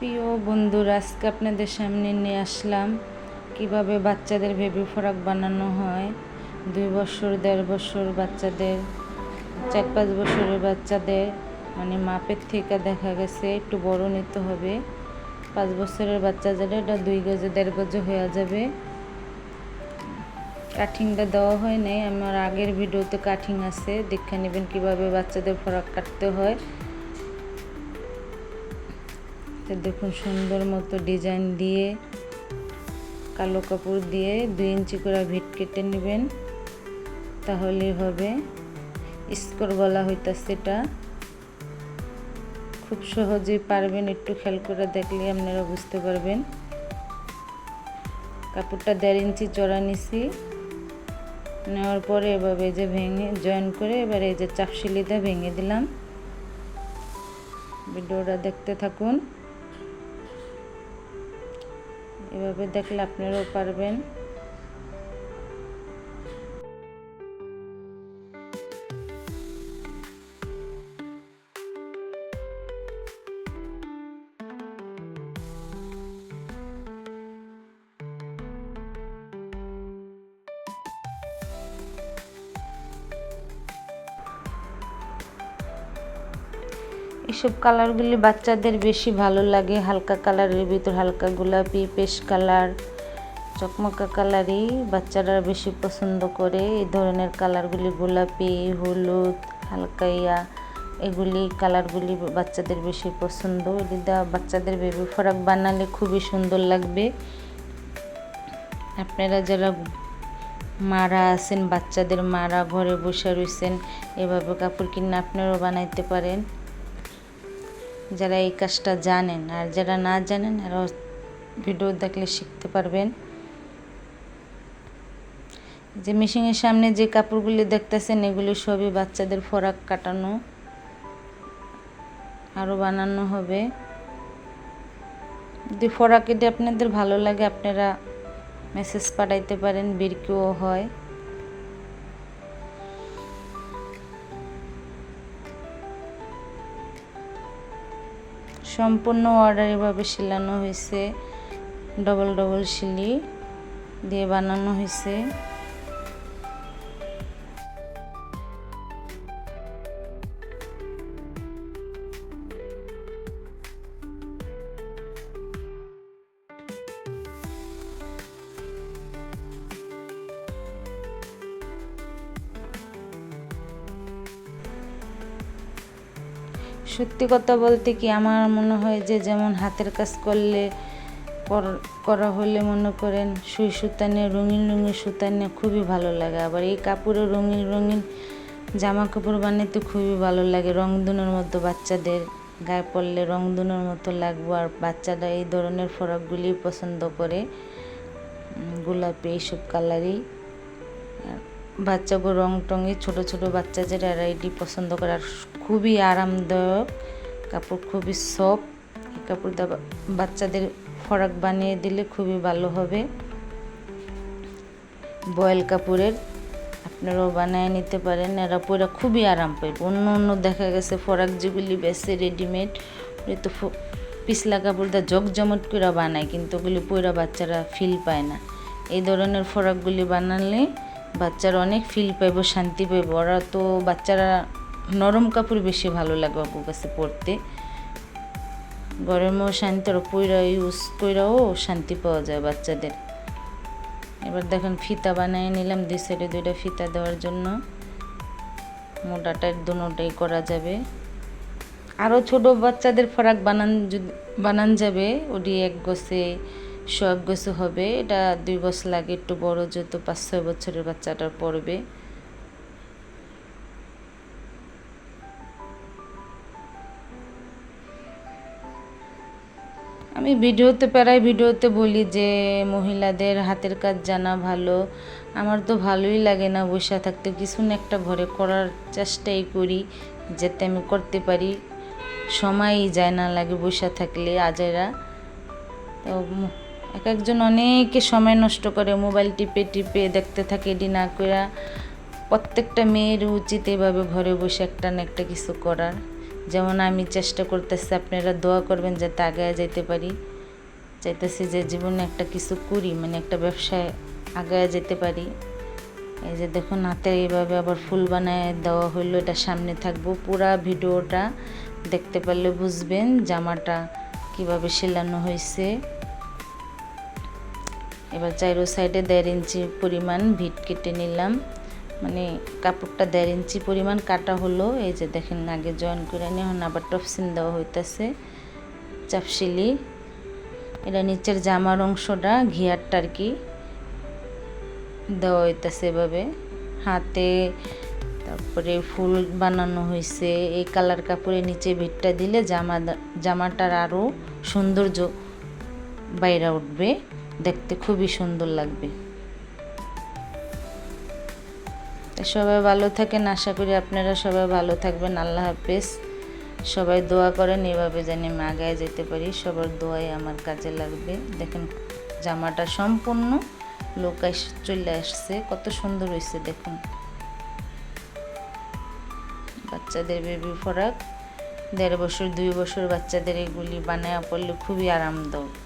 প্রিয় বন্ধুরা, আজকে আপনাদের সামনে নিয়ে আসলাম কীভাবে বাচ্চাদের বেবি ফ্রক বানানো হয়। দুই বছর, দেড় বছর বাচ্চাদের, চার পাঁচ বছরের বাচ্চাদের মানে মাপের থেকে দেখা গেছে, একটু বড় নিতে হবে। পাঁচ বছরের বাচ্চাদের এটা দুই গজে, দেড় গজে হয়ে যাবে। কাটিংটা দেওয়া হয় নাই, আমার আগের ভিডিওতে কাটিং আছে, দেখে নেবেন কীভাবে বাচ্চাদের ফ্রক কাটতে হয়। তো দেখুন সুন্দর মতো ডিজাইন দিয়ে, কালো কাপড় দিয়ে দুই ইঞ্চি করে ভিট কেটে নেবেন। তাহলে হবে, স্কোর গলা হইতাছে এটা। খুব সহজেই পারবেন একটু খেয়াল করে দেখলে আপনারা বুঝতে পারবেন। কাপড়টা দেড় ইঞ্চি চড়া নিছি। নেওয়ার পরে এভাবে যে ভেঙে জয়েন করে এবার এই যে চাপশিলিটা ভেঙে দিলাম। ভিডিওটা দেখতে থাকুন। এভাবে দেখলে আপনারাও পারবেন। এসব কালারগুলি বাচ্চাদের বেশি ভালো লাগে। হালকা কালারের ভিতর হালকা গোলাপি পেস্ট কালার চকমকা কালারই বাচ্চারা বেশি পছন্দ করে। এই ধরনের কালারগুলি গোলাপি, হলুদ, হালকা ইয়া, এগুলি কালারগুলি বাচ্চাদের বেশি পছন্দ। এদিকে বাচ্চাদের বেবি ফরাক বানালে খুবই সুন্দর লাগবে। আপনারা যারা মারা আছেন, বাচ্চাদের মারা ঘরে বসে রয়েছেন, এভাবে কাপড় কিনে আপনারাও বানাইতে পারেন। যারা এই কাজটা জানেন আর যারা না জানেন এরা ভিডিও দেখলে শিখতে পারবেন। যে মেশিনের সামনে যে কাপড়গুলি দেখতেছেন, এগুলি সবই বাচ্চাদের ফরাক কাটানো। আরও বানানো হবে। যদি ফরাক এটি আপনাদের ভালো লাগে, আপনারা মেসেজ পাঠাইতে পারেন, বিরকিও হয়। সম্পূর্ণ অর্ডার এভাবে শিলানো হয়েছে। ডবল ডবল সিলি দিয়ে বানানো হয়েছে। সত্যি কথা বলতে কি আমার মনে হয় যে যেমন হাতের কাজ করলে করা হলে মনে করেন সুই সুতা নিয়ে রঙিন রঙিন সুতা নিয়ে খুবই ভালো লাগে। আবার এই কাপড়ে রঙিন রঙিন জামা কাপড় বানাতে খুবই ভালো লাগে। রংধনুর মতো বাচ্চাদের গায়ে পড়লে রংধনুর মতো লাগবো। আর বাচ্চারা এই ধরনের ফরাকগুলি পছন্দ করে। গোলাপি এইসব কালারই। বাচ্চাগুলো রং টঙে ছোট ছোট বাচ্চা যারা এটি পছন্দ করে। আর খুবই আরামদায়ক, কাপড় খুবই সফট কাপড়টা বাচ্চাদের ফরাক বানিয়ে দিলে খুবই ভালো হবে। বয়েল কাপড়ের আপনারাও বানিয়ে নিতে পারেন, এরা পরে খুবই আরাম পাইবে। অন্য অন্য দেখা গেছে ফরাক যেগুলি বেছে রেডিমেড তো পিছলা কাপড়টা জমট করে বানায়, কিন্তু ওগুলি পয়রা বাচ্চারা ফিল পায় না। এই ধরনের ফরাকগুলি বানালে বাচ্চারা অনেক ফিল পাইব, শান্তি পাইব। ওরা তো বাচ্চারা নরম কাপড় বেশি ভালো লাগে বাবুর কাছে পরতে। গরমেও শান্তি, আর পইরা ইউজ কইরাও শান্তি পাওয়া যায় বাচ্চাদের। এবার দেখেন ফিতা বানিয়ে নিলাম, দুই সাইডে দুইটা ফিতা দেওয়ার জন্য। মোটাটার দুটাই করা যাবে। আরও ছোট বাচ্চাদের ফরাক বানান বানান যাবে, ওটি এক গোছে শখ গোছে হবে। এটা দুই গোছ লাগে, একটু বড় যেহেতু পাঁচ ছয় বছরের বাচ্চাটার পড়বে। আমি ভিডিওতে প্রায় ভিডিওতে বলি যে, মহিলাদের হাতের কাজ জানা ভালো। আমার তো ভালোই লাগে না বসে থাকতে। কিছু না একটা ঘরে করার চেষ্টাই করি, যাতে আমি করতে পারি। সময়ই যায় না লাগে বসে থাকলে আজেরা তো এক একজন অনেকে সময় নষ্ট করে, মোবাইল টিপে টিপে দেখতে থাকে, এটি না করে প্রত্যেকটা মেয়ের উচিত এভাবে ঘরে বসে একটা না একটা কিছু করার। যেমন আমি চেষ্টা করতেছি, আপনারা দোয়া করবেন যাতে আগায় যেতে পারি। চাইতেছি যে জীবনে একটা কিছু করি মানে একটা ব্যবসায় আগায় যেতে পারি। এই যে দেখুন, হাতে এইভাবে আবার ফুল বানায় দেওয়া হইল, এটা সামনে থাকব। পুরা ভিডিওটা দেখতে পারলে বুঝবেন জামাটা কীভাবে সেলানো হয়েছে এবার চাইরো সাইডে দেড় ইঞ্চি পরিমাণ ভিট কেটে নিলাম। মানে কাপড়টা দেড় ইঞ্চি পরিমাণ কাটা হলো। এই যে দেখেন আগে জয়েন করে নিয়ে এখন আবার টপসিন দেওয়া হইতেছে চাপসিলি এটা নিচের জামার অংশটা, ঘিয়ারটা আর কি দেওয়া হইতেছে এভাবে। হাতে তারপরে ফুল বানানো হয়েছে এই কালার কাপড়ের নিচে ভিটটা দিলে জামা জামাটার আরও সৌন্দর্য বাইরে উঠবে। দেখতে খুবই সুন্দর লাগবে। সবাই ভালো থাকেন। আশা করি আপনারা সবাই ভালো থাকবেন। আল্লাহ হাফেজ। সবাই দোয়া করেন, এভাবে জানি আমি আগায় যেতে পারি। সবার দোয়াই আমার কাজে লাগবে। দেখেন, জামাটা সম্পূর্ণ লোক চলে আসছে। কত সুন্দর হয়েছে দেখুন। বাচ্চাদের বেবি ফরাক। দেড় বছর, দুই বছর বাচ্চাদের এগুলি বানায় পড়লে খুবই আরামদায়ক।